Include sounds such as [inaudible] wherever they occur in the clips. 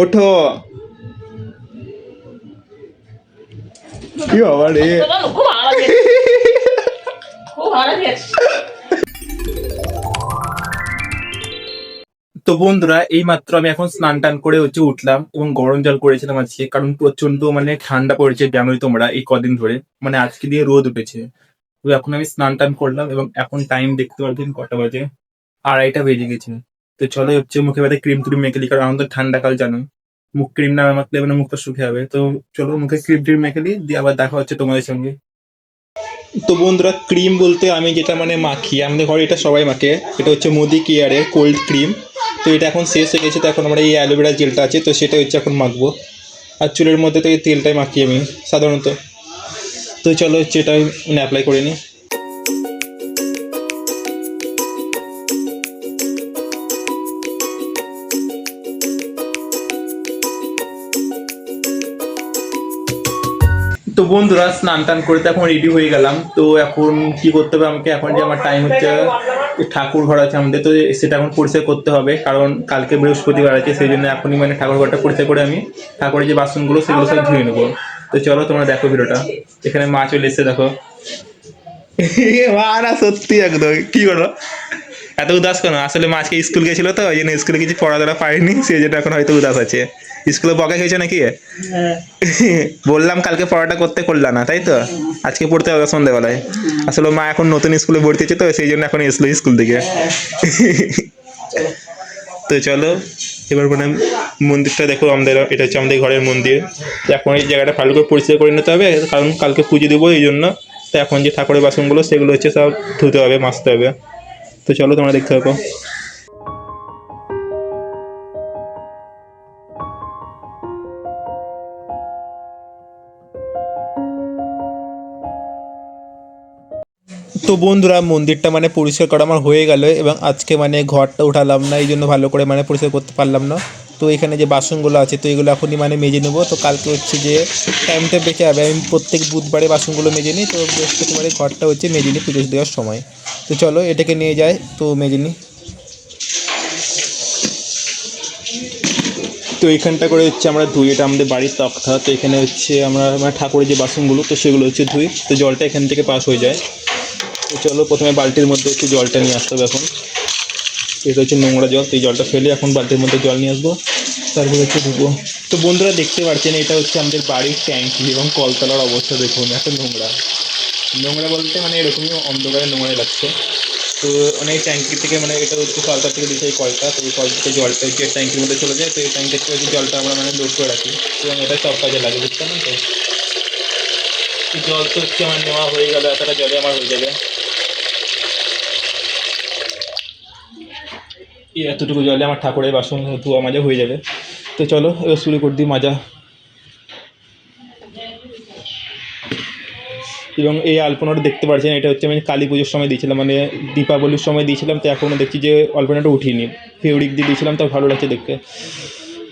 ওঠো। কি বাবা রে? তো বন্ধুরা এই মাত্র আমি এখন স্নান টান করে হচ্ছে উঠলাম এবং গরম জল করেছিলাম আজকে, কারণ প্রচণ্ড মানে ঠান্ডা পড়েছে জানোই তোমরা এই কদিন ধরে। মানে আজকে দিয়ে রোদ উঠেছে। তো এখন আমি স্নান টান করলাম এবং এখন টাইম দেখতে পারবেন কটা বাজে? আড়াইটা বেজে গেছে। তো চলো হচ্ছে মুখে ব্যথা ক্রিম ট্রিম মেখে দিই, কারণ আমাদের তো ঠান্ডা কাল জানো মুখ ক্রিম না মাখলে মানে মুখটা শুকে হবে তো চলো মুখে ক্রিম ট্রিম মেখে দিই, দিয়ে আবার দেখা হচ্ছে তোমাদের সঙ্গে। তো বন্ধুরা ক্রিম বলতে আমি যেটা মানে মাখি, আমাদের ঘরে এটা সবাই মাখে। এটা হচ্ছে মোদি কেয়ারের কোল্ড ক্রিম তো এটা এখন শেষ হয়ে গেছে, তো এখন আমরা এই অ্যালোভেরা জেলটা আছে, তো সেটা হচ্ছে এখন মাখবো। আর চুলের মধ্যে তো এই তেলটাই মাখি আমি, সাধারণত। তো চলো হচ্ছে এটা মানে অ্যাপ্লাই করে নিই। বন্ধুরা স্নান টান করে তো এখন রেডি হয়ে গেলাম। তো এখন কি করতে হবে? আমাকে এখন যে আমার টাইম হচ্ছে ঠাকুর ঘর আছে আমাদের, তো সেটা এখন পরিষ্কার করতে হবে। কারণ কালকে বৃহস্পতিবার আছে, সেই জন্য এখনই মানে ঠাকুর ঘরটা পরিষ্কার করে আমি ঠাকুরের যে বাসনগুলো, সেগুলো সব ধুয়ে নেব। তো চলো তোমরা দেখো ভিডিওটা। এখানে মা চলে এসছে, দেখো। [laughs] মা সত্যি একদম। কি করো এত উদাস কেন? আসলে মা আজকে স্কুল গেছিল তো ওই জন্য স্কুলে কিছু পড়া পড়াধরা পারেনি সেই জন্য এখন হয়তো উদাস আছে। স্কুলে বকা খেয়েছে নাকি? [laughs] বললাম কালকে পড়াটা করতে করলা না তাই তো? আজকে পড়তে হবে সন্ধ্যেবেলায় আসলে মা এখন নতুন স্কুলে ভর্তি হচ্ছে তো সেই জন্য এখন এসলো স্কুল থেকে। [laughs] তো চলো এবার মানে মন্দিরটা দেখো আমাদের এটা হচ্ছে আমাদের ঘরের মন্দির। এখন এই জায়গাটা ভালো করে পরিষ্কার করে নিতে হবে কারণ কালকে পুজো দেবো এই জন্য। তো এখন যে ঠাকুরের বাসনগুলো সেগুলো হচ্ছে সব ধুতে হবে মাজতে হবে। তো চলো তোমরা দেখতে থাকো। তো বন্ধুরা, মন্দিরটা মানে পরিষ্কার করা আমার হয়ে গেল এবং আজকে মানে ঘরটা উঠালাম না, এই জন্য ভালো করে মানে পরিষ্কার করতে পারলাম না। তো এখানে যে বাসনগুলো আছে, তো এগুলো এখনই মানে মেজে নেব। তো কালকে হচ্ছে যে টাইমটা বেঁচে যাবে। আমি প্রত্যেক বুধবারে বাসনগুলো মেজে নিই, তো বৃহস্পতিবারে ঘরটা হচ্ছে মেজে নিই পুজো দেওয়ার সময়। তো চলো, এটাকে নিয়ে যায় তো মেজে নিই তো এখানটা করে হচ্ছে আমরা ধুই, এটা আমাদের বাড়ির তক্তা। তো এখানে হচ্ছে আমরা মানে ঠাকুরের যে বাসনগুলো, তো সেগুলো হচ্ছে ধুই। তো জলটা এখান থেকে পাস হয়ে যায়। তো চলো, প্রথমে বালতির মধ্যে হচ্ছে জলটা নিয়ে আসতে হবে এখন। এটা হচ্ছে নোংরা জল, তো এই জলটা ফেলে এখন বালতির মধ্যে জল নিয়ে আসব। তারপরে হচ্ছে ধুবো। তো বন্ধুরা দেখতে পাচ্ছেন এটা হচ্ছে আমাদের বাড়ির ট্যাঙ্কি এবং কলতলার অবস্থা দেখুন, এত নোংরা। নোংরা বলতে মানে এরকমই অন্ধকারে নোংরা লাগছে। তো মানে এই ট্যাঙ্কি থেকে মানে এটা হচ্ছে সরকার থেকে দিচ্ছে এই কলটা। তো এই কল থেকে জলটা হচ্ছে ট্যাঙ্কির মধ্যে চলে যায়। তো এই ট্যাঙ্কের থেকে জলটা আমরা মানে লোড করে রাখি। এবং এটা সব কাজে লাগে, বুঝতে পারেন তো? জল তো হচ্ছে আমার নেওয়া হয়ে গেল, এতটা জলে আমার হয়ে যাবে। এতটুকু জলে আমার ঠাকুরের বাসন ধোয়া মাজা হয়ে যাবে। তো চলো, এবার শুরু করে দিই মাজা। এবং এই আলপনাটা দেখতে পাচ্ছেন এটা হচ্ছে আমি কালী পুজোর সময় দিয়েছিলাম মানে দীপাবলির সময় দিয়েছিলাম, তো এখনও দেখছি যে আলপনাটা উঠিনি। ফেব্রিক দিয়ে দিয়েছিলাম, তো ভালো লাগছে দেখতে।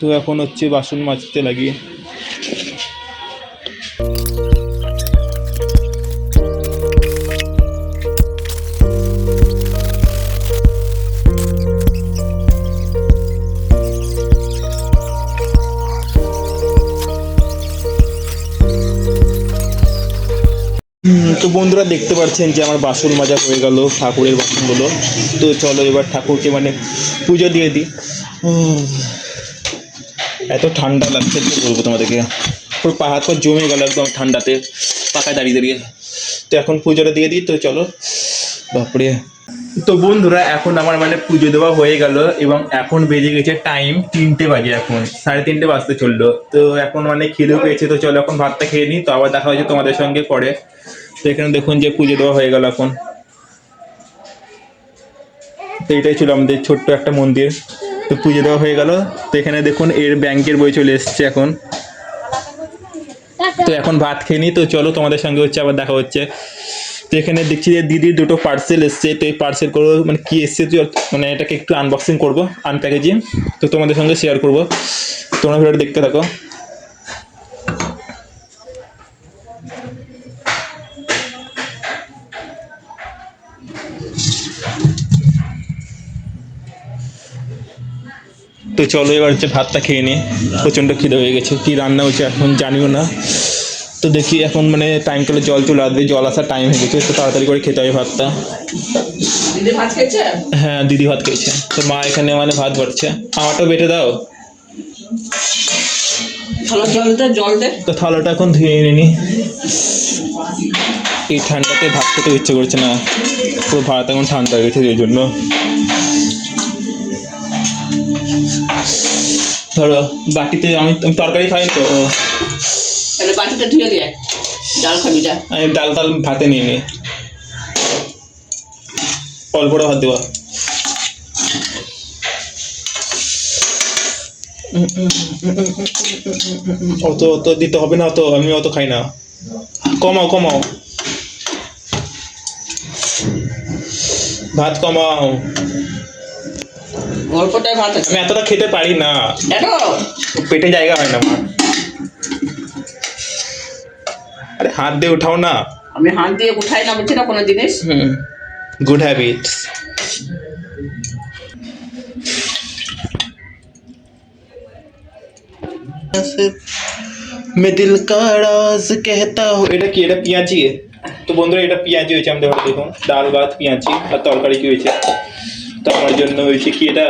তো এখন হচ্ছে বাসন মাজতে লাগিয়ে তো বন্ধুরা দেখতে পাচ্ছেন যে আমার বাসন মাজা হয়ে গেল, ঠাকুরের বাসনগুলো। তো চলো এবার ঠাকুরকে মানে পুজো দিয়ে দিই। এত ঠান্ডা লাগছে কি বলব তোমাদেরকে? পুরো পাহাড় পা জমে গেল একদম ঠান্ডাতে পাকায় দাঁড়িয়ে দাঁড়িয়ে। তো এখন পুজোটা দিয়ে দিই, তো চলো। বাপরে। তো বন্ধুরা, এখন আমার মানে পুজো দেওয়া হয়ে গেল এবং এখন বেজে গেছে টাইম তিনটে বাজে এখন, সাড়ে তিনটে বাজতে চলল। তো এখন মানে খিদেও পেয়েছে, তো চলো এখন ভাতটা খেয়ে নিই, তো আবার দেখা হয়েছে তোমাদের সঙ্গে পরে। তো এখানে দেখুন যে পুজো দেওয়া হয়ে গেল এখন। তো এটাই ছিল আমাদের ছোট্ট একটা মন্দির। তো পুজো দেওয়া হয়ে গেল। তো এখানে দেখুন এর ব্যাংকের বই চলে এসছে এখন। তো এখন ভাত খেয়ে নিই, তো চলো তোমাদের সঙ্গে হচ্ছে, আবার দেখা হচ্ছে। তো এখানে দেখছি যে দিদির দুটো পার্সেল এসছে, তো এই পার্সেল করব মানে কি এসছে তুই মানে এটাকে একটু আনবক্সিং করব আনপ্যাকেজিং তো তোমাদের সঙ্গে শেয়ার করব। তোমরা ভিডিওটা দেখতে থাকো। তো চলো এবার হচ্ছে ভাতটা খেয়ে নি। প্রচণ্ড খিদে হয়ে গেছে, কি রান্না হয়েছে এখন জানিও না। তো দেখি এখন মানে টাইম করে জল চলে আসবে জল আসার টাইম হয়ে গেছে তো তাড়াতাড়ি করে খেতে হবে ভাতটা। দিদি ভাত খেয়েছে? হ্যাঁ দিদি ভাত খেয়েছে। তো মা এখানে মানে ভাত বাড়ছে। আমারটাও বেটে দাও। তো থালাটা এখন ধুয়ে নিনি এই ঠান্ডাতে ভাত খেতে ইচ্ছে করছে না। পুরো ভাত এখন ঠান্ডা হয়ে গেছে এই জন্য। ধরো বাটিতে আমি আমি তরকারি খাই তো। তাহলে বাটিটা ধুয়ে দিয়ে ডাল খাবি যা। আমি ডাল টাল ভাতে নিয়ে নিই অল্পটা ভাত দেওয়া অত অত দিতে হবে না অত আমি অত খাই না। কমাও কমাও। ভাত কমাও। অল্পটাই ভাত আমি এতটা খেতে পারি না। পেটে জায়গা হয় না আমার। আরে হাত দিয়ে উঠাও না। আমি হাত দিয়ে উঠাই না বলছি না কোনো জিনিস? হুম। গুড হ্যাবিটস মে দিল কা রাজ কহতা হু। এটা কি এটা পেঁয়াজি? তো বন্ধুরা এটা পেঁয়াজি হয়েছে আমাদের ঘরে দেখুন। ডাল ভাত পেঁয়াজি আর তরকারি কি হয়েছে? তো আমার জন্য হয়েছে কি এটা?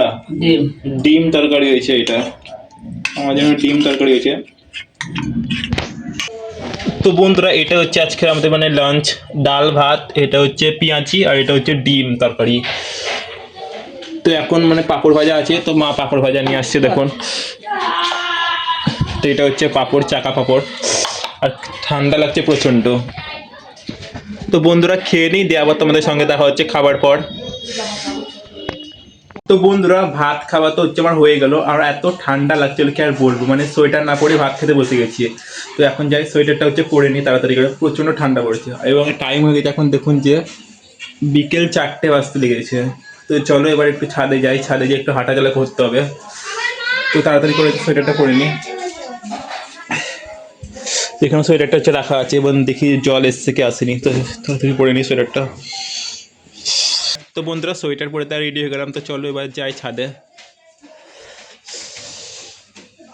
ডিম তরকারি হয়েছে এটা। আমার জন্য ডিম তরকারি হয়েছে। তো বন্ধুরা, এটা হচ্ছে আজকে আমাদের মানে লাঞ্চ ডাল, ভাত, এটা হচ্ছে পেঁয়াজি আর এটা হচ্ছে ডিম তরকারি। তো এখন মানে পাঁপড় ভাজা আছে, তো মা পাঁপড় ভাজা নিয়ে আসছে, দেখুন। তো এটা হচ্ছে পাঁপড়, চাকা পাঁপড়। আর ঠান্ডা লাগছে প্রচণ্ড। তো বন্ধুরা, খেয়ে নিই, দিয়ে তোমাদের সঙ্গে দেখা হচ্ছে খাবার পর। তো বন্ধুরা, ভাত খাওয়া তো হচ্ছে আমার হয়ে গেল। আর এত ঠান্ডা লাগছিল কি আর বলব? মানে সোয়েটার না পরে ভাত খেতে বসে গেছি। তো এখন যাই, সোয়েটারটা হচ্ছে পরে নিই, তাড়াতাড়ি করে। প্রচণ্ড ঠান্ডা পড়েছে। এবং টাইম হয়ে গেছে এখন দেখুন যে বিকেল চারটে বাজতে লেগেছে। তো চলো এবার একটু ছাদে যাই। ছাদে গিয়ে একটু হাঁটা চলা করতে হবে। তো তাড়াতাড়ি করে সোয়েটারটা পরে নিই। এখানে সোয়েটারটা হচ্ছে রাখা আছে এবং দেখি জল এসছে কি আসেনি। তো তাড়াতাড়ি পরে নিই সোয়েটারটা। তো বন্ধুরা, সোয়েটার পরে তার রেডি হয়ে গেলাম। তো চলো এবার যাই ছাদে।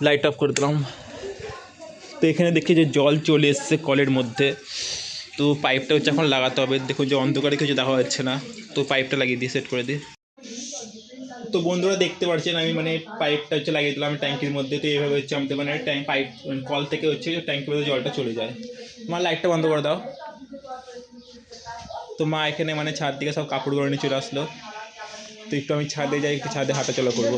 লাইট অফ করে দিলাম। তো এখানে দেখি যে জল চলে এসছে কলের মধ্যে। তো পাইপটা হচ্ছে এখন লাগাতে হবে। দেখুন যে অন্ধকারে কিছু দেখা যাচ্ছে না। তো পাইপটা লাগিয়ে দিই সেট করে দিই। তো বন্ধুরা, দেখতে পাচ্ছেন আমি মানে পাইপটা হচ্ছে লাগিয়ে দিলাম ট্যাঙ্কির মধ্যে। তো এইভাবে হচ্ছে আমাদের মানে ট্যাঙ্ক পাইপ কল থেকে হচ্ছে ট্যাঙ্কির মধ্যে জলটা চলে যায়। আমার লাইটটা বন্ধ করে দাও। তো মা এখানে মানে ছাদ দিকে সব কাপড়গুলো নিয়ে চলে আসলো। তো একটু আমি ছাদে যাই, একটু ছাদে হাঁটা চলা করব।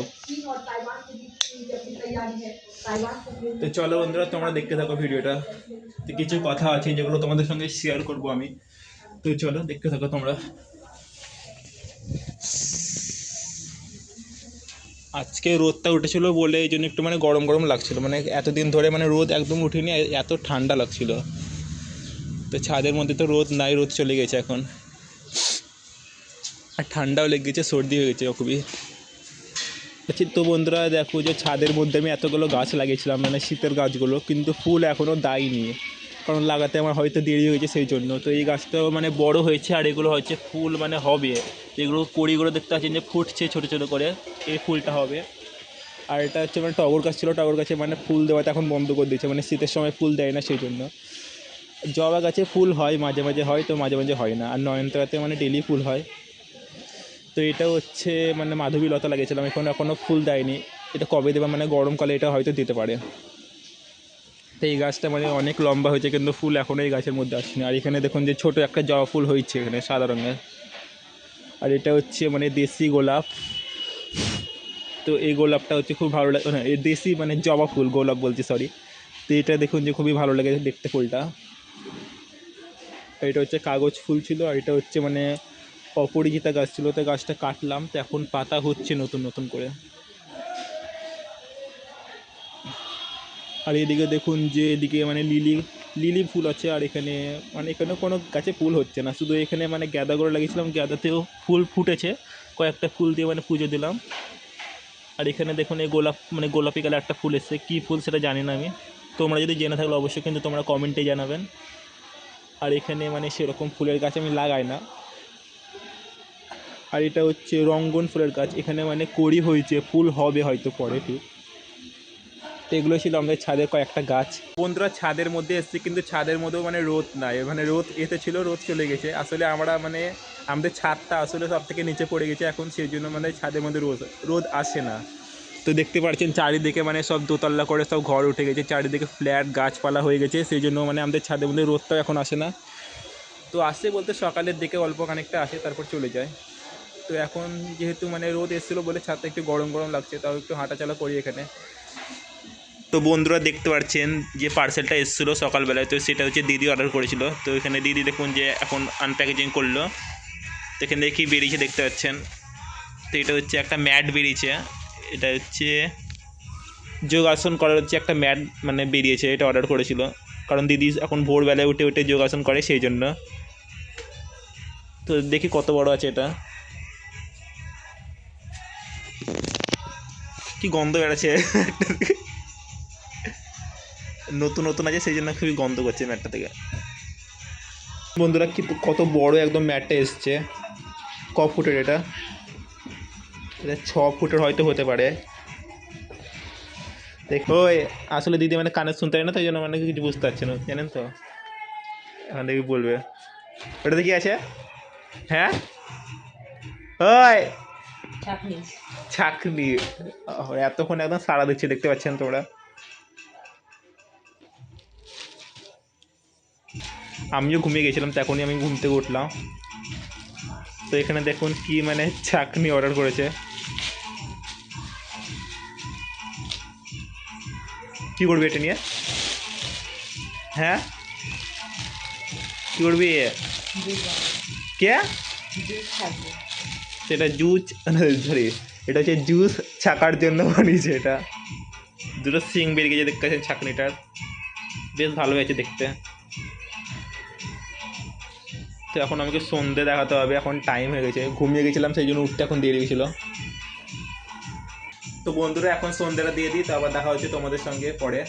তো চলো বন্ধুরা, তোমরা দেখতে থাকো ভিডিওটা। তো কিছু কথা আছে যেগুলো তোমাদের সঙ্গে শেয়ার করব আমি। তো চলো, দেখতে থাকো তোমরা। আজকে রোদটা উঠেছিল বলে এই জন্য একটু মানে গরম গরম লাগছিল। মানে এতদিন ধরে মানে রোদ একদম উঠেনি, এত ঠান্ডা লাগছিল। তো ছাদের মধ্যে তো রোদ নাই, রোদ চলে গেছে এখন। আর ঠান্ডাও লেগে গেছে, সর্দি হয়ে গেছে খুবই। আচ্ছা তো বন্ধুরা, দেখো যে ছাদের মধ্যে আমি এতগুলো গাছ লাগিয়েছিলাম মানে শীতের গাছগুলো, কিন্তু ফুল এখনও দেয়নি কারণ লাগাতে আমার হয়তো দেরি হয়েছে সেই জন্য। তো এই গাছটাও মানে বড় হয়েছে আর এগুলো হচ্ছে ফুল মানে হবে। যেগুলো কড়িগুলো দেখতে পাচ্ছেন যে ফুটছে ছোটো ছোটো করে, এই ফুলটা হবে। আর এটা হচ্ছে মানে টগর গাছ ছিল, টগর গাছে মানে ফুল দেওয়াতে এখন বন্ধ করে দিয়েছে মানে শীতের সময় ফুল দেয় না সেই জন্য। জবা গাছে ফুল হয়, মাঝে মাঝে হয় তো মাঝে মাঝে হয় না। আর নয়নতারাতে মানে ডেলি ফুল হয়। তো এটা হচ্ছে মানে মাধবী লতা লাগিয়েছিলাম, এখন এখনও ফুল দেয়নি। এটা কবে দেবে? মানে গরমকালে এটা হয়তো দিতে পারে। তো এই গাছটা মানে অনেক লম্বা হয়েছে, কিন্তু ফুল এখনও এই গাছের মধ্যে আসেনি। আর এখানে দেখুন যে ছোট একটা জবা ফুল হয়েছে এখানে, সাদা রঙের। আর এটা হচ্ছে মানে দেশি গোলাপ। তো এই গোলাপটা হচ্ছে খুব ভালো লাগে না এই দেশি মানে জবা ফুল, গোলাপ বলছি সরি তো এটা দেখুন যে খুবই ভালো লাগে দেখতে ফুলটা। এটা হচ্ছে কাগজ ফুল ছিল, আর এটা হচ্ছে মানে অপরিচিতা গাছ ছিল, তো গাছটা কাটলাম, তো এখন পাতা হচ্ছে নতুন নতুন করে। আর এদিকে দেখুন যে এদিকে মানে লিলি লিলি ফুল আছে, আর এখানে মানে এখানে কোনো গাছে ফুল হচ্ছে না, শুধু এখানে মানে গাঁদা করে লাগিয়েছিলাম, গাঁদাতেও ফুল ফুটেছে, কয়েকটা ফুল দিয়ে মানে পুজো দিলাম। আর এখানে দেখুন এই গোলাপ মানে গোলাপি কালার একটা ফুল এসছে, কী ফুল সেটা জানি না আমি, তোমরা যদি জেনে থাকলে অবশ্যই কিন্তু তোমরা কমেন্টে জানাবেন। আর এখানে মানে সেরকম ফুলের গাছ আমি লাগাই না। আর এটা হচ্ছে রঙ্গন ফুলের গাছ। এখানে মানে কড়ি হয়েছে, ফুল হবে হয়তো পরে ঠিক তো এগুলো ছিল আমাদের ছাদের কয়েকটা গাছ। বন্ধুরা, ছাদের মধ্যে এসছে, কিন্তু ছাদের মধ্যেও মানে রোদ নাই। মানে রোদ এতে ছিল, রোদ চলে গেছে। আসলে আমরা মানে আমাদের ছাদটা আসলে সব থেকে নিচে পড়ে গেছে। এখন সেই জন্য মানে ছাদের মধ্যে রোদ রোদ আসে না। তো দেখতে পাচ্ছেন চারিদিকে মানে সব দোতলা করে সব ঘর উঠে গেছে, চারিদিকে ফ্ল্যাট, গাছপালা হয়ে গেছে, সেই জন্য মানে আমাদের ছাদের মধ্যে রোদটাও এখন আসে না। তো আসে বলতে সকালের দিকে অল্প খানিকটা আসে, তারপর চলে যায়। তো এখন যেহেতু মানে রোদ এসেছিল বলে ছাদটা একটু গরম গরম লাগছে, তাও একটু হাঁটাচলা করি এখানে। তো বন্ধুরা দেখতে পাচ্ছেন যে পার্সেলটা এসেছিল সকালবেলায়, তো সেটা হচ্ছে দিদি অর্ডার করেছিল। তো এখানে দিদি দেখুন যে এখন আনপ্যাকেজিং করল। তো এখানে দেখি বেরিয়েছে দেখতে পাচ্ছেন। তো এটা হচ্ছে একটা ম্যাট বেরিয়েছে। এটা হচ্ছে যোগাসন করার হচ্ছে একটা ম্যাট মানে বেরিয়েছে, এটা অর্ডার করেছিল। কারণ দিদি এখন ভোরবেলায় উঠে উঠে যোগাসন করে সেই জন্য। তো দেখি কত বড় আছে এটা। কি গন্ধ বেড়াচ্ছে নতুন নতুন আছে, সেই জন্য খুবই গন্ধ করছে ম্যাটটা থেকে। বন্ধুরা, কি কত বড় একদম ম্যাটটা এসছে। ক ফুটের এটা? এটা ছ ফুটের হয়তো হতে পারে। দেখ আসলে দিদি মানে কানে শুনতে পারে না তাই জন্য মানে কিছু বুঝতে পারছে না জানেন তো? এখন দেখি বলবে। ওটাতে কি আছে? হ্যাঁ? ওই! ছাকনি এতক্ষণ একদম সাড়া দিচ্ছে দেখতে পাচ্ছেন তোমরা। আমিও ঘুমিয়ে গেছিলাম তখনই আমি ঘুম থেকে উঠলাম। তো এখানে দেখুন কি মানে চাকনি অর্ডার করেছে। কি করবি এটা নিয়ে? হ্যাঁ? কি করবি? কে? সেটা জুস, সরি, এটা হচ্ছে জুস ছাকার জন্য বানিয়েছে এটা। দুটো সিং বেরিয়ে গেছে, দেখতে পাচ্ছেন ছাকনিটার। বেশ ভালো হয়েছে দেখতে। তো এখন আমাকে সন্ধে দেখাতে হবে, এখন টাইম হয়ে গেছে। ঘুমিয়ে গেছিলাম, সেই জন্য উঠতে এখন দেরি গেছিল তো বন্ধুরা, এখন সন্ধ্যেটা দিয়ে দিই তো আবার দেখা হচ্ছে তোমাদের সঙ্গে পরে।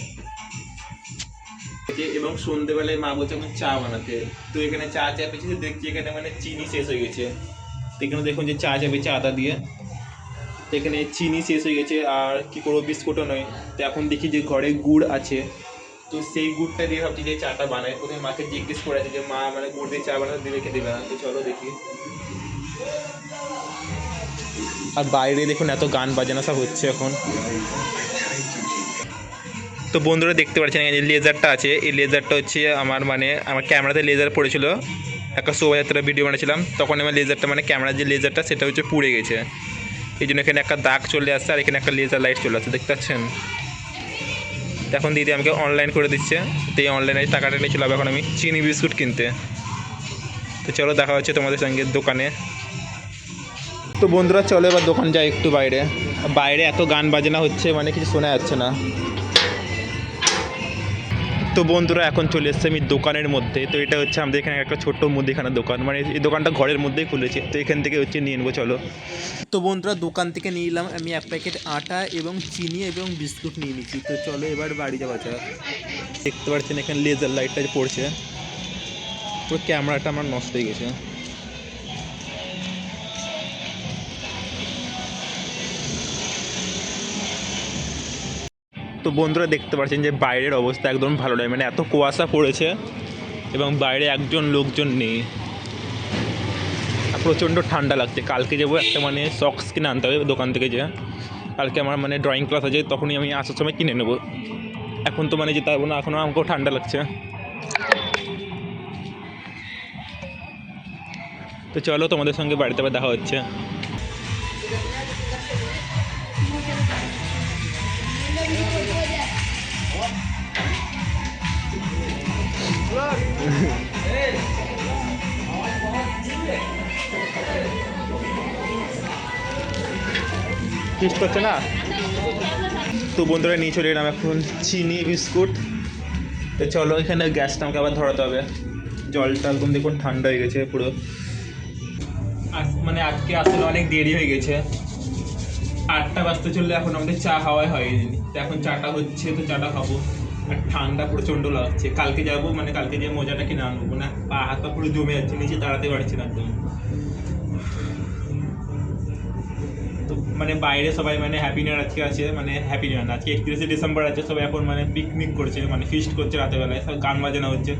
এবং সন্ধ্যেবেলায় মা বলছে এখন চা বানাতে। তো এখানে চা চাপেছি দেখছি এখানে মানে চিনি শেষ হয়ে গেছে। তো এখানে দেখুন যে চা চাপেছে আদা দিয়ে। তো এখানে চিনি শেষ হয়ে গেছে, আর কি করব, বিস্কুটও নয়। তো এখন দেখি যে ঘরে গুড় আছে। তো সেই গুড়টা দিয়ে ভাবছি যে চাটা বানাই। ওদের মাকে জিজ্ঞেস করে আছে যে, মা মানে গুড় দিয়ে চা বানাতে দেবে কি দেবে না? তো চলো দেখি। আর বাইরে দেখুন এত গান বাজানা সব হচ্ছে এখন। তো বন্ধুরা দেখতে পাচ্ছেন এই লেজারটা আছে, এই লেজারটা হচ্ছে আমার মানে আমার ক্যামেরাতে লেজার পড়েছিল। একটা শোভাযাত্রা ভিডিও বানিয়েছিলাম, তখন আমার লেজারটা মানে ক্যামেরার যে লেজারটা সেটা হচ্ছে পুড়ে গেছে। এই জন্য এখানে একটা দাগ চলে আসছে আর এখানে একটা লেজার লাইট চলে আসছে, দেখতে পাচ্ছেন? এখন দিদি আমাকে অনলাইন করে দিচ্ছে, তো এই অনলাইনে টাকাটা নিয়ে চলে এখন আমি চিনি বিস্কুট কিনতে। তো চলো দেখা হচ্ছে তোমাদের সঙ্গে দোকানে। তো বন্ধুরা, চলো এবার দোকান যাই একটু বাইরে। বাইরে এত গান বাজনা হচ্ছে মানে কিছু শোনা যাচ্ছে না। তো বন্ধুরা, এখন চলে এসছে আমি দোকানের মধ্যে। তো এটা হচ্ছে আমাদের এখানে একটা ছোট্ট মুদিখানার দোকান। মানে এই দোকানটা ঘরের মধ্যেই খুলেছে। তো এখান থেকে হচ্ছে নিয়ে নেব, চলো। তো বন্ধুরা, দোকান থেকে নিয়ে নিলাম আমি এক প্যাকেট আটা এবং চিনি এবং বিস্কুট নিয়ে নিচ্ছি তো চলো এবার বাড়ি যাওয়া যাক। দেখতে পাচ্ছেন এখানে লেজার লাইটটা পড়ছে। পুরো ক্যামেরাটা আমার নষ্ট হয়ে গেছে। তো বন্ধুরা দেখতে পাচ্ছেন যে বাইরের অবস্থা একদম ভালো নয়। মানে এত কুয়াশা পড়েছে এবং বাইরে একজন লোকজন নেই। প্রচণ্ড ঠান্ডা লাগছে। কালকে যাব একটা মানে সক্স কিনে আনতে হবে দোকান থেকে যে, কালকে আমার মানে ড্রয়িং ক্লাস আছে, তখনই আমি আসার সময় কিনে নেব। এখন তো মানে যেতে পারব না এখনও আমাকেও ঠান্ডা লাগছে। তো চলো তোমাদের সঙ্গে বাড়িতে আবার দেখা হচ্ছে। টেস্ট করছে না? তো বন্ধুরা, নিয়ে চলে এলাম এখন চিনি বিস্কুট। তো চলো, এখানে গ্যাসটা আমাকে আবার ধরাতে হবে। জলটা একদম দেখুন ঠান্ডা হয়ে গেছে পুরো। মানে আজকে আসলে অনেক দেরি হয়ে গেছে। আটটা বাজতে চললে এখন আমাদের চা খাওয়াই হয়নি। তো এখন চাটা হচ্ছে, তো চাটা খাব। ঠান্ডা প্রচণ্ড লাগছে। কালকে যাব মানে কালকে যে মজাটা কিনে আনব না পা হাত পা পুরো জমে যাচ্ছে, নিচে দাঁড়াতে পারছি না একদম। তো মানে বাইরে সবাই মানে হ্যাপি নিউ আজকে আছে মানে হ্যাপি নিউ আজকে একত্রিশে ডিসেম্বর আছে, সবাই এখন মানে পিকনিক করছে মানে ফিস্ট করছে রাতের বেলায় সব গান বাজানো হচ্ছে।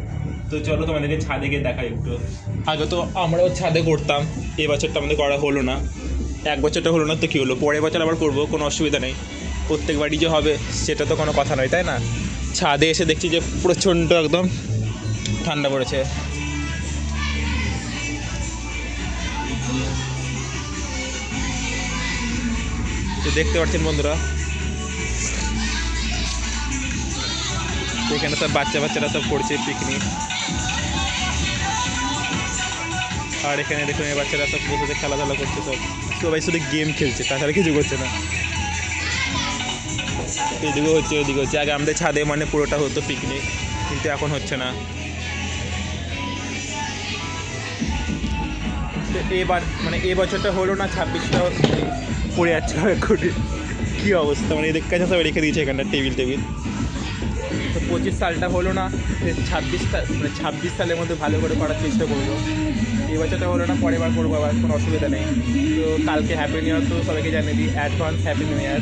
তো চলো তোমাদেরকে ছাদে গিয়ে দেখাই একটু। আগে তো আমরাও ছাদে করতাম এই বছরটা আমাদের করা হলো না। এক বছরটা হলো না তো কী হলো, পরের বছর আবার করব, কোনো অসুবিধা নেই। প্রত্যেক বাড়ি যে হবে, সেটা তো কোনো কথা নয়, তাই না? ছাদে এসে দেখছি যে প্রচণ্ড একদম ঠান্ডা পড়েছে। দেখতে পাচ্ছেন বন্ধুরা, এখানে সব বাচ্চা বাচ্চারা সব করছে পিকনিক আর এখানে দেখুন বাচ্চারা সব বসে খেলাধুলা করছে সব। সবাই শুধু গেম খেলছে, তাছাড়া কিছু করছে না। এদিকে হচ্ছে ওদিকে হচ্ছে। আগে আমাদের ছাদে মানে পুরোটা হতো পিকনিক কিন্তু এখন হচ্ছে না। এবার মানে এ বছরটা হলো না, ছাব্বিশটা পড়ে যাচ্ছে কোটি কী অবস্থা মানে এদের কাছে সব রেখে দিয়েছে এখানটা টেবিল টেবিল। তো পঁচিশ সালটা হলো না ছাব্বিশ সাল মানে ছাব্বিশ সালের মধ্যে ভালো করে করার চেষ্টা করব। এই বছরটা হলো না, পরের বার করব, আবার কোনো অসুবিধা নেই। তো কালকে হ্যাপি নিউ ইয়ার তো সবাইকে জানিয়ে দিই অ্যাডভান্স হ্যাপি নিউ ইয়ার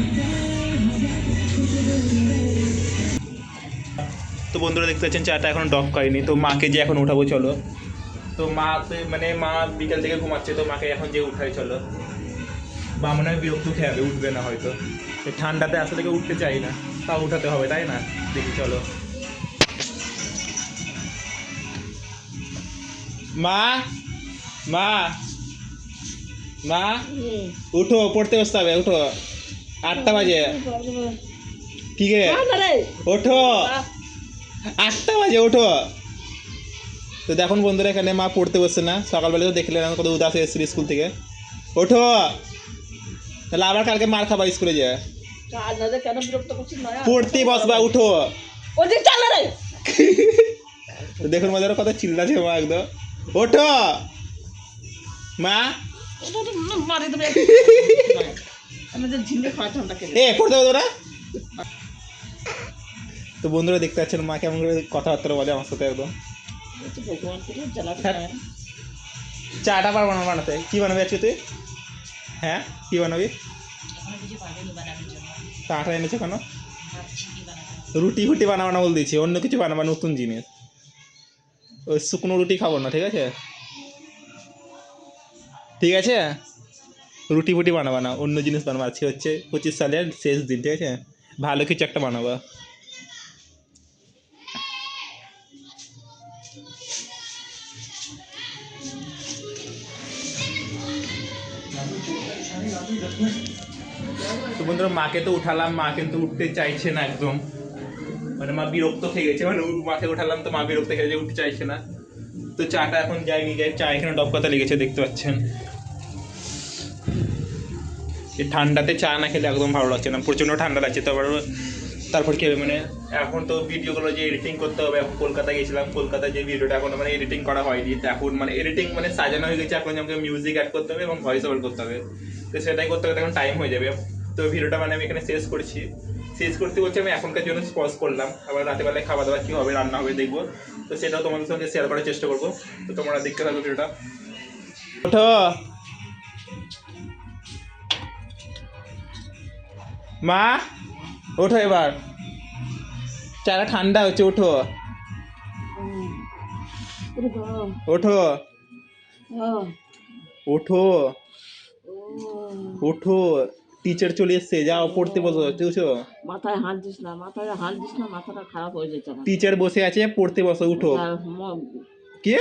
তো বন্ধুরা দেখতে পাচ্ছেন চাটা এখন ডক করেনি। তো মাকে যে এখন উঠাবো চলো। তো মা মানে মা বিকেল থেকে ঘুমাচ্ছে তো মাকে এখন যে উঠাই চলো। বা মনে হয় বিরক্ত খেয়ে যাবে উঠবে না হয়তো। ঠান্ডাতে আসলে থেকে উঠতে চাই না তা উঠাতে হবে তাই না? দেখি চলো। মা মা মা উঠো পড়তে বসতে হবে উঠো। আটটা বাজে। কি গে ওঠো। আটটা বাজে ওঠো। তো দেখুন বন্ধুরা এখানে মা পড়তে বসছে না। সকালবেলা তো দেখলেন আমি কত উদাস হয়ে এসেছিল স্কুল থেকে। ওঠো। তাহলে আবার কালকে মার খাবার স্কুলে নয়া পড়তেই বসবা উঠো। দেখুন মজার কত চিল্লাছে মা একদম। ওঠো। মা। [laughs] এ পড়তে হবে তোরা? তো বন্ধুরা দেখতে পাচ্ছেন মা কেমন করে কথাবার্তা বলে আমার সাথে একদম। হ্যাঁ। চাটা পারব না বানাতে। কি বানাবি আজকে তুই? হ্যাঁ কি বানাবি? তা আটা এনেছো কেন? রুটি ফুটি বানাবো না বলে দিয়েছি অন্য কিছু বানাবো নতুন জিনিস। ওই শুকনো রুটি খাব না ঠিক আছে? ঠিক আছে? রুটি ফুটি বানাবো না অন্য জিনিস বানাবো। আজকে হচ্ছে পঁচিশ সালের শেষ দিন ঠিক আছে? ভালো কিছু একটা বানাবা। তো বন্ধুরা, মাকে তো উঠালাম, মা কিন্তু উঠতে চাইছে না একদম। মানে মা বিরক্ত হয়ে গেছে মানে মাকে উঠালাম তো মা বিরক্ত হয়ে গেছে, উঠতে চাইছে না। তো চাটা এখন যাইনি যাই চা এখানে ডবকাতে লেগেছে, দেখতে পাচ্ছেন। এই ঠান্ডাতে চা না খেলে একদম ভালো লাগছে না, প্রচণ্ড ঠান্ডা লাগছে। তারপর তারপর কি হবে মানে এখন তো ভিডিওগুলো যে এডিটিং করতে হবে, এখন কলকাতা গেছিলাম, কলকাতায় যে ভিডিওটা এখন মানে এডিটিং করা হয়নি এখন মানে এডিটিং মানে সাজানো হয়ে গেছে, এখন আমাকে মিউজিক অ্যাড করতে হবে এবং ভয়েস ওভার করতে হবে। তো সেটাই করতে করতে এখন টাইম হয়ে যাবে। তো ভিডিওটা মানে আমি এখানে শেষ করছি। শেষ করতে বলছি আমি এখনকার জন্য পজ করলাম। আবার রাতে বেলায় খাওয়া দাওয়া কী হবে, রান্না হবে দেখব। তো সেটাও তোমাদের সঙ্গে শেয়ার করার চেষ্টা করব। তো তোমরা দেখতে থাকো ভিডিওটা। ওঠো। মা ওঠো এবার। চারা ঠান্ডা হচ্ছে ওঠো। ওঠো। ওঠো। ওঠো। টিচার চলে এসছে যাও পড়তে বসো বুঝছ? মাথায় হাত দিস না মাথায় হাত দিস না মাথাটা খারাপ হয়ে আমার। টিচার বসে আছে পড়তে বসো উঠো। কি।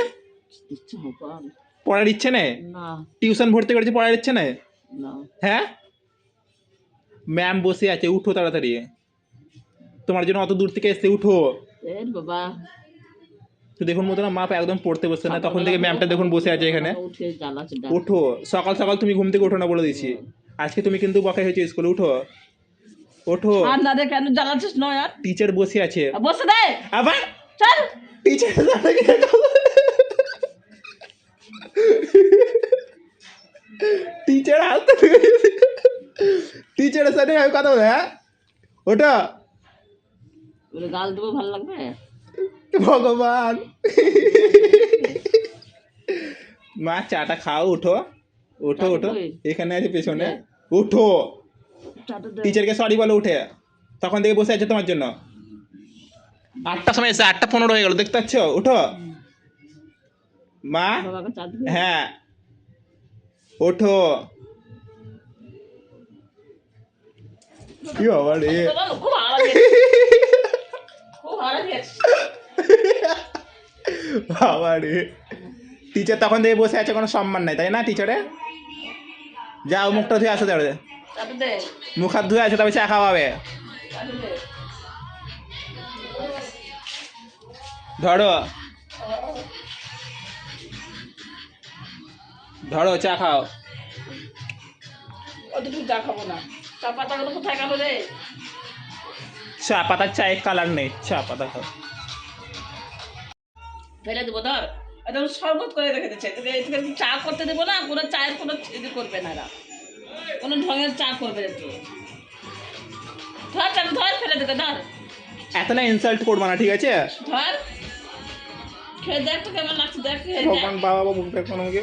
পড়ার ইচ্ছে নেই? না। টিউশন ভর্তি করেছে পড়ার ইচ্ছে নেই? না। হ্যাঁ? ম্যাম বসে আছে উঠো তাড়াতাড়ি। তোমার জন্য অত দূর থেকে এসে উঠো। বাবা। তো দেখুন মতো না মা একদম পড়তে বসছে না তখন থেকে ম্যামটা দেখুন বসে আছে এখানে। উঠে সকাল সকাল তুমি ঘুম থেকে উঠো না বলে দিচ্ছি। আজকে তুমি কিন্তু বকাই হয়েছে স্কুলে উঠো। ওঠো আর না রে কেন জ্বালাচ্ছিস নয় আর? টিচার বসে আছে। বসে দে। আবার? চল। টিচার টিচার টিচারের সাথে আমি কথা বলে হ্যাঁ? ওটা গাল দেবো ভালো লাগবে? ভগবান। মা চাটা খাও উঠো ওঠো ওঠো। এখানে আছে পেছনে। উঠো টিচারকে সরি বলো উঠে। তখন থেকে বসে আছে তোমার জন্য। আটটার সময় এসে আটটা পনেরো হয়ে গেল দেখতে পাচ্ছ? উঠো মা? হ্যাঁ। ওঠো। কি বাবা রে বাবা, রে টিচার তখন থেকে বসে আছে কোনো সম্মান নাই তাই না টিচারে যাও মুখটা ধুয়ে আসো তাহলে মুখ হাত ধুয়ে আসো তবে চা খাওয়াবে। ধরো। ধরো চা খাও। অতটুকু চা খাব না। চা পাতাগুলো কোথায় গেল রে? চা পাতার চায়ের কালার নেই চা পাতা খাও। ফেলে দেবো ধর। এটা শরবত করে রেখে দিচ্ছে। এদিকে চা করতে দেবো না কোনো চায়ের কোনো ইয়ে করবে না এরা। কোনো ঢঙের চা করবে না ধর চাটা ধর ফেলে দেবে ধর। এত না ইনসাল্ট করব না ঠিক আছে? ধর। খেয়ে দেখ তো কেমন লাগছে দেখ ভগবান বাবা বাবু আমাকে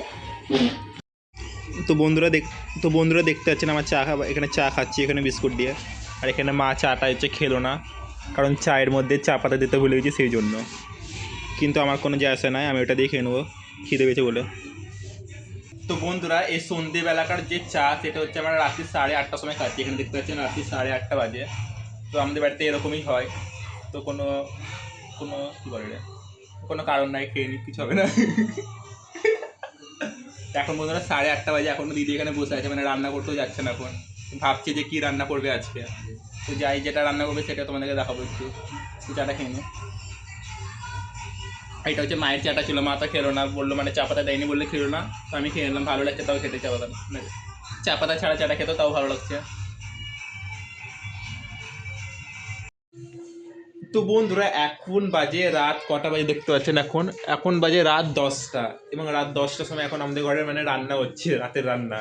তো বন্ধুরা দেখ তো বন্ধুরা দেখতে পাচ্ছেন, আমার চা এখানে চা খাচ্ছি, এখানে বিস্কুট দিয়ে। আর এখানে মা চাটা হচ্ছে খেলো না, কারণ চায়ের মধ্যে চা পাতা দিতে ভুলে গেছি সেই জন্য। কিন্তু আমার কোনো যায় আসে নাই, আমি ওটা দিয়ে খেয়ে নেব, খিদে পেয়েছে বলে। তো বন্ধুরা, এই সন্ধেবেলাকার যে চা, সেটা হচ্ছে আমরা রাত্রি সাড়ে আটটার সময় খাচ্ছি। এখানে দেখতে পাচ্ছেন, রাত্রি সাড়ে আটটা বাজে। তো আমাদের বাড়িতে এরকমই হয়। তো কোনো কোনো কী বলে কোনো কারণ নাই, খেয়ে কিছু হবে না। [laughs] এখন বন্ধুরা সাড়ে আটটা বাজে এখনও দিদি এখানে বসে আছে মানে রান্না করতেও যাচ্ছে না এখন। ভাবছি যে কী রান্না করবে আজকে। তো যাই, যেটা রান্না করবে সেটা তোমাদেরকে দেখাবো একটু। চাটা খেয়ে নি। এটা হচ্ছে মায়ের চাটা ছিল, মা তো খেলো না, বলল মানে চা পাতা দেয়নি বললে খেলো না। তো আমি খেয়ে নিলাম, ভালো লাগছে তাও খেতে, চা পাতা। চা পাতা ছাড়া চাটা খেতে তাও ভালো লাগছে। তো বন্ধুরা, এখন বাজে রাত কটা বাজে দেখতে পাচ্ছেন এখন? এখন বাজে রাত দশটা। এবং রাত দশটার সময় এখন আমাদের ঘরে মানে রান্না হচ্ছে, রাতের রান্না।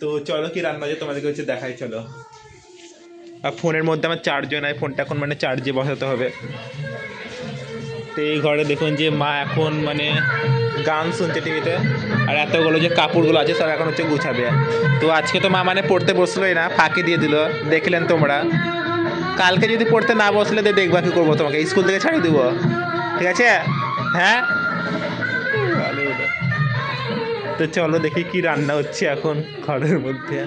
তো চলো কি রান্না হচ্ছে তোমাদেরকে হচ্ছে দেখাই, চলো। আর ফোনের মধ্যে আমার চার্জও নাই, ফোনটা এখন মানে চার্জে বসাতে হবে। তো এই ঘরে দেখুন যে মা এখন মানে গান শুনছে টিভিতে, আর এতগুলো যে কাপড়গুলো আছে সব এখন হচ্ছে গুছাবে। তো আজকে তো মা মানে পড়তে বসলোই না, ফাঁকি দিয়ে দিল। দেখলেন তোমরা। কালকে যদি পড়তে না বসলে তো দেখবা কি করব তোমাকে। স্কুল থেকে ছাড়িয়ে দেবো। ঠিক আছে? হ্যাঁ? তো চলো দেখি কি রান্না হচ্ছে এখন ঘরের মধ্যে।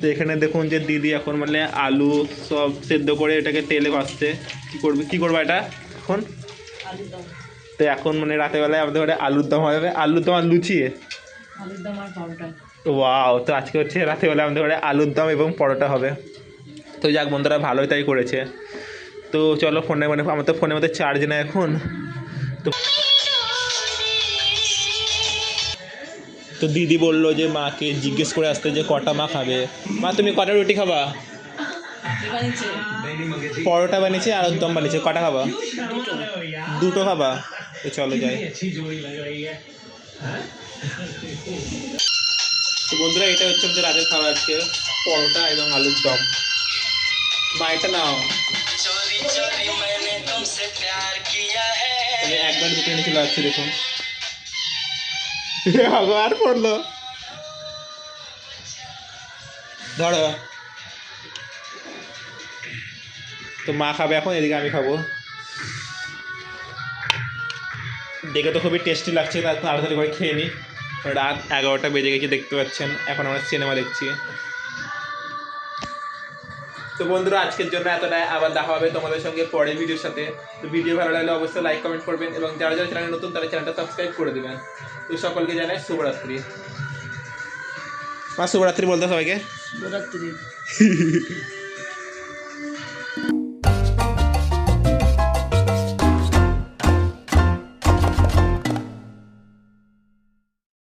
তো এখানে দেখুন যে দিদি এখন মানে আলু সব সেদ্ধ করে এটাকে তেলে ভাজছে কি করবে? কি করবে এটা এখন? তো এখন মানে রাতের বেলায় আমাদের ঘরে আলুর দম হবে। আলুর দম আর লুচি? আলুর দম আর পরোটা ওয়াও তো আজকে হচ্ছে রাতে বেলা আমাদের ঘরে আলুর দম এবং পরোটা হবে। তো যাক বন্ধুরা, ভালোই তাই করেছে। তো চলো ফোনে মানে আমার তো ফোনের মধ্যে চার্জ নেই এখন। তো তো দিদি বলল যে মাকে জিজ্ঞেস করে আসতে যে কটা মা খাবে। মা, তুমি কটা রুটি খাবা? পরোটা বানিয়েছে আর দম বানিয়েছে, কটা খাবা? দুটো খাবা? তো চলো যাই। তো বন্ধুরা এটা হচ্ছে আমাদের রাতের খাবার আজকে। পরোটা এবং আলুর দম। মা এটা নাও। একবার দুটো এনে চলে দেখুন। আর পড়ল। ধরো। তো মা খাবে এখন এদিকে আমি খাব। দেখে তো খুবই টেস্টি লাগছে তাড়াতাড়ি করে খেয়ে নিই রাত এগারোটা বেজে গেছে দেখতে পাচ্ছেন। এখন আমরা সিনেমা দেখছি। তো বন্ধুরা আজকের জন্য এতটাই। আবার দেখা হবে তোমাদের সঙ্গে পরের ভিডিওর সাথে। তো ভিডিও ভালো লাগলে অবশ্যই লাইক কমেন্ট করবেন এবং যারা যারা চ্যানেল নতুন তারা চ্যানেলটা সাবস্ক্রাইব করে দেবেন। তো সকলকে জানাই শুভরাত্রি। মা শুভরাত্রি বলতে সবাইকে। শিবরাত্রি [laughs]